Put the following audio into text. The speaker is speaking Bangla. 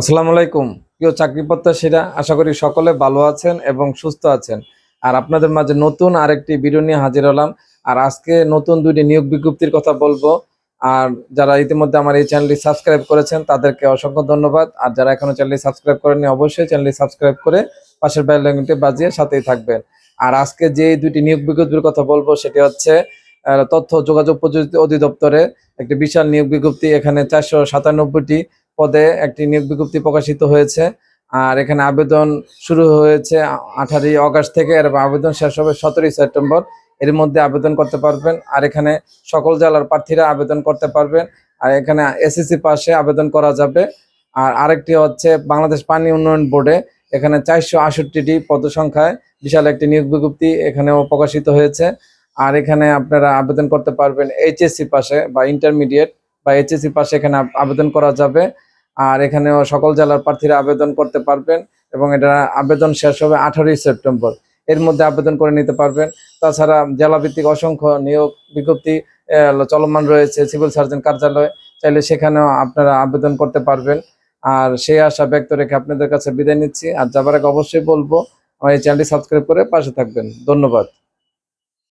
আসসালামু আলাইকুম। প্রিয় চাকরি প্রত্যাশীরা, আশা করি সকলে ভালো আছেন এবং সুস্থ আছেন। আর আপনাদের মাঝে নতুন আরেকটি ভিডিও নিয়ে হাজির হলাম। আর আজকে নতুন দুইটি নিয়োগ বিজ্ঞপ্তির কথা বলব। আর যারা ইতিমধ্যে আমার এই চ্যানেলটি সাবস্ক্রাইব করেছেন, তাদেরকে অসংখ্য ধন্যবাদ। আর যারা এখনও চ্যানেলটি সাবস্ক্রাইব করেননি, অবশ্যই চ্যানেলটি সাবস্ক্রাইব করে পাশের বেল আইকনটি বাজিয়ে সাথেই থাকবেন। আর আজকে যে দুইটি নিয়োগ বিজ্ঞপ্তির কথা বলব, সেটি হচ্ছে তথ্য যোগাযোগ প্রযুক্তি অধিদপ্তরে একটি বিশাল নিয়োগ বিজ্ঞপ্তি। এখানে চারশো সাতানব্বইটি পদে একটি নিয়োগ বিজ্ঞপ্তি প্রকাশিত হয়েছে। আর এখানে আবেদন শুরু হয়েছে আঠারোই অগাস্ট থেকে আর আবেদন শেষ হবে সতেরোই সেপ্টেম্বর। এর মধ্যে আবেদন করতে পারবেন। আর এখানে সকল জেলার প্রার্থীরা আবেদন করতে পারবেন। আর এখানে এসএসসি পাশে আবেদন করা যাবে। আর আরেকটি হচ্ছে বাংলাদেশ পানি উন্নয়ন বোর্ডে এখানে চারশো আষট্টিটি পদসংখ্যায় বিশাল একটি নিয়োগ বিজ্ঞপ্তি এখানেও প্রকাশিত হয়েছে। আর এখানে আপনারা আবেদন করতে পারবেন এইচএসসি পাশে বা ইন্টারমিডিয়েট বা এইচএসসি পাশে এখানে আবেদন করা যাবে। আর এখানেও সকল জেলার প্রার্থীরা আবেদন করতে পারবেন এবং এটা আবেদন শেষ হবে আঠারোই সেপ্টেম্বর। এর মধ্যে আবেদন করে নিতে পারবেন। তাছাড়া জেলাভিত্তিক অসংখ্য নিয়োগ বিজ্ঞপ্তি চলমান রয়েছে সিভিল সার্জন কার্যালয়। চাইলে সেখানেও আপনারা আবেদন করতে পারবেন। আর সেই আশা ব্যক্ত রেখে আপনাদের কাছে বিদায় নিচ্ছি। আর যাবার আগে অবশ্যই বলব, আমার এই চ্যানেলটি সাবস্ক্রাইব করে পাশে থাকবেন। ধন্যবাদ।